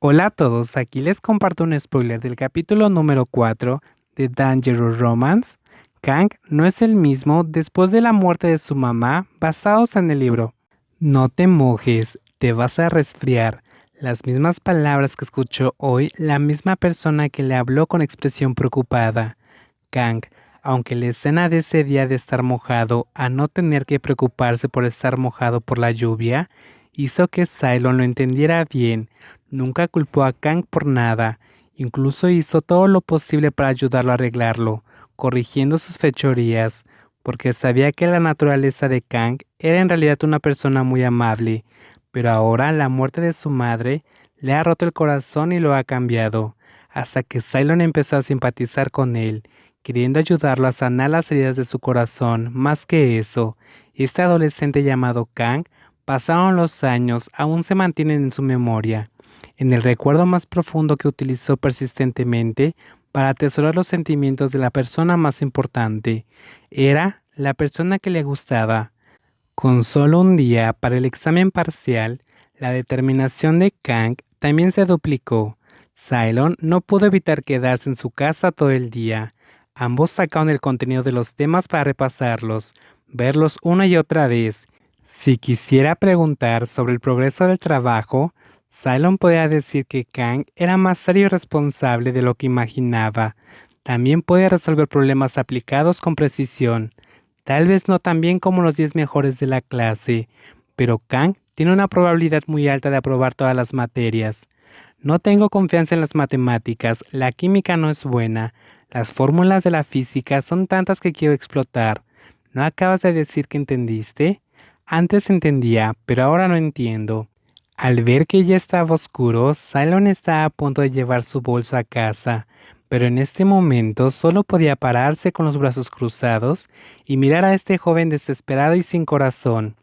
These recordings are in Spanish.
Hola a todos, aquí les comparto un spoiler del capítulo número 4 de Dangerous Romance. Kang no es el mismo después de la muerte de su mamá basados en el libro. No te mojes, te vas a resfriar. Las mismas palabras que escuchó hoy la misma persona que le habló con expresión preocupada. Kang, aunque la escena de ese día de estar mojado a no tener que preocuparse por estar mojado por la lluvia, hizo que Cylon lo entendiera bien, Nunca culpó a Kang por nada, incluso hizo todo lo posible para ayudarlo a arreglarlo, corrigiendo sus fechorías, porque sabía que la naturaleza de Kang era en realidad una persona muy amable, pero ahora la muerte de su madre le ha roto el corazón y lo ha cambiado, hasta que Cylon empezó a simpatizar con él, queriendo ayudarlo a sanar las heridas de su corazón. Más que eso, este adolescente llamado Kang, pasaron los años, aún se mantienen en su memoria en el recuerdo más profundo que utilizó persistentemente para atesorar los sentimientos de la persona más importante. Era la persona que le gustaba. Con solo un día para el examen parcial, la determinación de Kang también se duplicó. Cylon no pudo evitar quedarse en su casa todo el día. Ambos sacaron el contenido de los temas para repasarlos, verlos una y otra vez. Si quisiera preguntar sobre el progreso del trabajo, Cylon podía decir que Kang era más serio y responsable de lo que imaginaba. También podía resolver problemas aplicados con precisión. Tal vez no tan bien como los 10 mejores de la clase, pero Kang tiene una probabilidad muy alta de aprobar todas las materias. No tengo confianza en las matemáticas, la química no es buena, las fórmulas de la física son tantas que quiero explotar. ¿No acabas de decir que entendiste? Antes entendía, pero ahora no entiendo. Al ver que ya estaba oscuro, Cylon estaba a punto de llevar su bolso a casa, pero en este momento solo podía pararse con los brazos cruzados y mirar a este joven desesperado y sin corazón.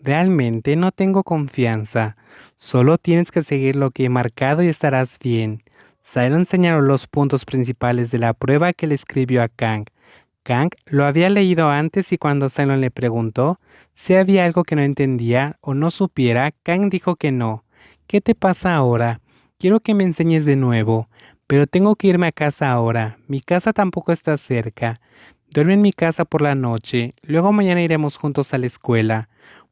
Realmente no tengo confianza. Solo tienes que seguir lo que he marcado y estarás bien. Cylon señaló los puntos principales de la prueba que le escribió a Kang. Kang lo había leído antes y cuando Cylon le preguntó si había algo que no entendía o no supiera, Kang dijo que no. ¿Qué te pasa ahora? Quiero que me enseñes de nuevo, pero tengo que irme a casa ahora. Mi casa tampoco está cerca. Duerme en mi casa por la noche, luego mañana iremos juntos a la escuela.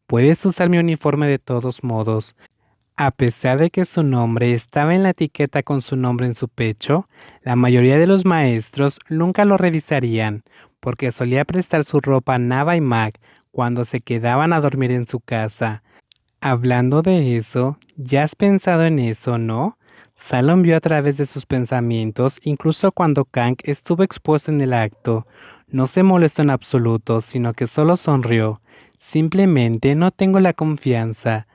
Puedes usar mi uniforme de todos modos. A pesar de que su nombre estaba en la etiqueta con su nombre en su pecho, la mayoría de los maestros nunca lo revisarían, porque solía prestar su ropa a Nava y Mac cuando se quedaban a dormir en su casa. Hablando de eso, ¿ya has pensado en eso, no? Salon vio a través de sus pensamientos, incluso cuando Kang estuvo expuesto en el acto. No se molestó en absoluto, sino que solo sonrió. Simplemente no tengo la confianza.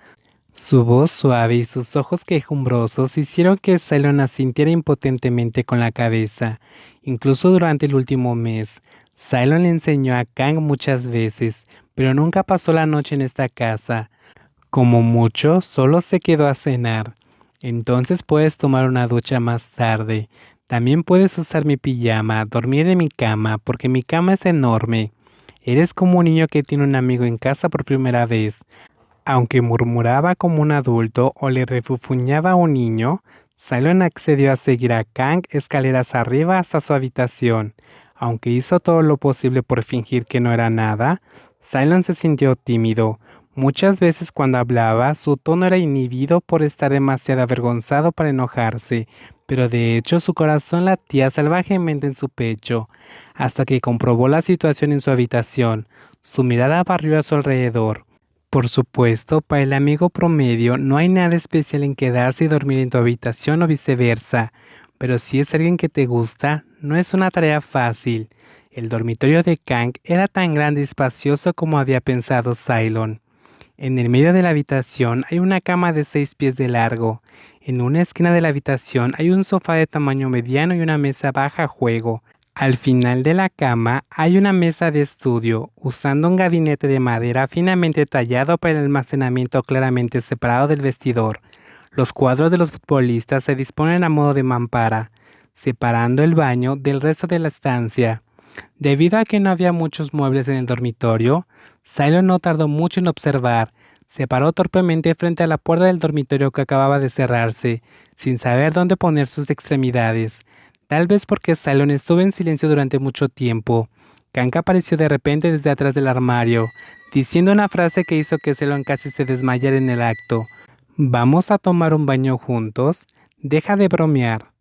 Su voz suave y sus ojos quejumbrosos hicieron que Cylon asintiera impotentemente con la cabeza. Incluso durante el último mes, Cylon le enseñó a Kang muchas veces, pero nunca pasó la noche en esta casa. Como mucho, solo se quedó a cenar. Entonces puedes tomar una ducha más tarde. También puedes usar mi pijama, dormir en mi cama, porque mi cama es enorme. Eres como un niño que tiene un amigo en casa por primera vez. Aunque murmuraba como un adulto o le refufuñaba a un niño, Cylon accedió a seguir a Kang escaleras arriba hasta su habitación. Aunque hizo todo lo posible por fingir que no era nada, Cylon se sintió tímido. Muchas veces cuando hablaba, su tono era inhibido por estar demasiado avergonzado para enojarse, pero de hecho su corazón latía salvajemente en su pecho, hasta que comprobó la situación en su habitación. Su mirada barrió a su alrededor. Por supuesto, para el amigo promedio no hay nada especial en quedarse y dormir en tu habitación o viceversa, pero si es alguien que te gusta, no es una tarea fácil. El dormitorio de Kang era tan grande y espacioso como había pensado Cylon. En el medio de la habitación hay una cama de seis pies de largo. En una esquina de la habitación hay un sofá de tamaño mediano y una mesa baja a juego. Al final de la cama hay una mesa de estudio, usando un gabinete de madera finamente tallado para el almacenamiento claramente separado del vestidor. Los cuadros de los futbolistas se disponen a modo de mampara, separando el baño del resto de la estancia. Debido a que no había muchos muebles en el dormitorio, Silo no tardó mucho en observar. se paró torpemente frente a la puerta del dormitorio que acababa de cerrarse, sin saber dónde poner sus extremidades. Tal vez porque Salon estuvo en silencio durante mucho tiempo. Kank apareció de repente desde atrás del armario, diciendo una frase que hizo que Salon casi se desmayara en el acto. ¿Vamos a tomar un baño juntos? Deja de bromear.